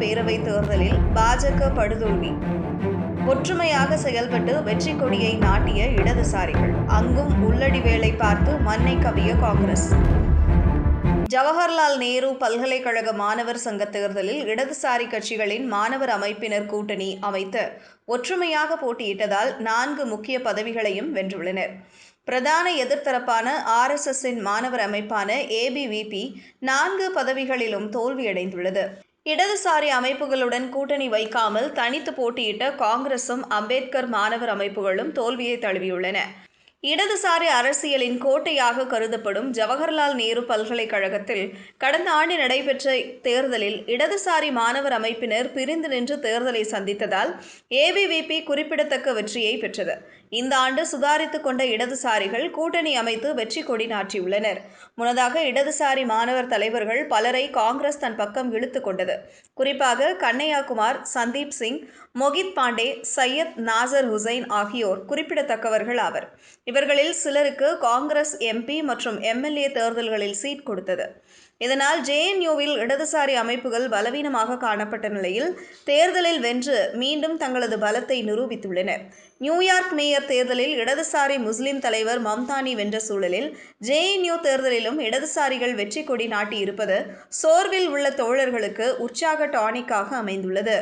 பேரவை தேர்தலில் பாஜக படுதோல்வி. ஒற்றுமையாக செயல்பட்டு வெற்றி கொடியை நாட்டிய இடதுசாரிகள். அங்கும் உள்ளடி வேலை பார்த்து மண்ணை கவிய காங்கிரஸ். ஜவஹர்லால் நேரு பல்கலைக்கழக மாணவர் சங்க தேர்தலில் இடதுசாரி கட்சிகளின் மாணவர் அமைப்பினர் கூட்டணி அமைத்து ஒற்றுமையாக போட்டியிட்டதால் நான்கு முக்கிய பதவிகளையும் வென்றுள்ளனர். பிரதான எதிர்த்தரப்பான ஆர்எஸ்எஸ்ஸின் மாணவர் அமைப்பான ஏபிவிபி நான்கு பதவிகளிலும் தோல்வியடைந்துள்ளது. இடதுசாரி அமைப்புகளுடன் கூட்டணி வைக்காமல் தனித்து போட்டியிட்ட காங்கிரசும் அம்பேத்கர் மாணவர் அமைப்புகளும் தோல்வியை தழுவியுள்ளன. இடதுசாரி அரசியலின் கோட்டையாக கருதப்படும் ஜவஹர்லால் நேரு பல்கலைக்கழகத்தில் கடந்த ஆண்டு நடைபெற்ற தேர்தலில் இடதுசாரி மாணவர் அமைப்பினர் பிரிந்து நின்று தேர்தலை சந்தித்ததால் ஏபிவிபி குறிப்பிடத்தக்க வெற்றியை பெற்றது. இந்த ஆண்டு சுதாரித்து கொண்ட இடதுசாரிகள் கூட்டணி அமைத்து வெற்றி கொடி நாட்டியுள்ளனர். முன்னதாக இடதுசாரி மாணவர் தலைவர்கள் பலரை காங்கிரஸ் தன் பக்கம் இழுத்து கொண்டது. குறிப்பாக கண்ணையாகுமார் சந்தீப் சிங் மொகித் பாண்டே சையத் நாசர் ஹுசைன் ஆகியோர் குறிப்பிடத்தக்கவர்கள் ஆவர். இவர்களில் சிலருக்கு காங்கிரஸ் எம்பி மற்றும் எம்எல்ஏ தேர்தல்களில் சீட் கொடுத்தது. இதனால் ஜேஎன்யூவில் இடதுசாரி அமைப்புகள் பலவீனமாக காணப்பட்ட நிலையில் தேர்தலில் வென்று மீண்டும் தங்களது பலத்தை நிரூபித்துள்ளனர் நியூயார்க் மேயர் தேர்தலில் இடதுசாரி முஸ்லிம் தலைவர் மம்தானி வென்ற சூழலில் ஜேஎன்யூ தேர்தலிலும் இடதுசாரிகள் வெற்றி கொடி நாட்டியிருப்பது சோர்வில் உள்ள தோழர்களுக்கு உற்சாக டானிக்காக அமைந்துள்ளது.